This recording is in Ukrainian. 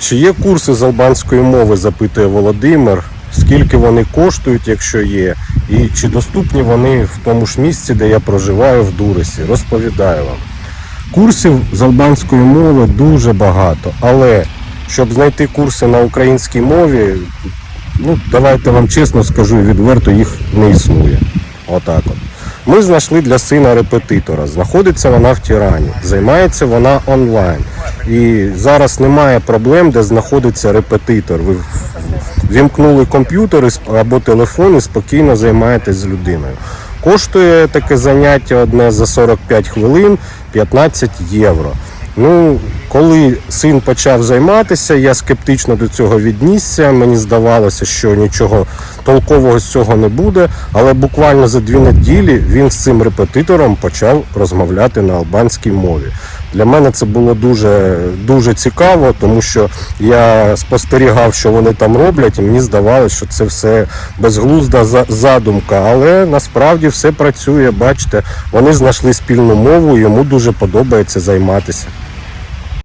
Чи є курси з албанської мови, запитує Володимир. Скільки вони коштують, якщо є, і чи доступні вони в тому ж місці, де я проживаю в Дуресі? Розповідаю вам. Курсів з албанської мови дуже багато, але щоб знайти курси на українській мові, ну давайте вам чесно скажу відверто, їх не існує. Отак от. Ми знайшли для сина репетитора. Знаходиться вона в Тірані. Займається вона онлайн. І зараз немає проблем, де знаходиться репетитор. Ви вімкнули комп'ютер або телефон і спокійно займаєтесь з людиною. Коштує таке заняття одне за 45 хвилин 15 євро. Ну, коли син почав займатися, я скептично до цього віднісся. Мені здавалося, що нічого толкового з цього не буде. Але буквально за дві неділі він з цим репетитором почав розмовляти на албанській мові. Для мене це було дуже, дуже цікаво, тому що я спостерігав, що вони там роблять, і мені здавалося, що це все безглузда задумка. Але насправді все працює. Бачите, вони знайшли спільну мову, йому дуже подобається займатися.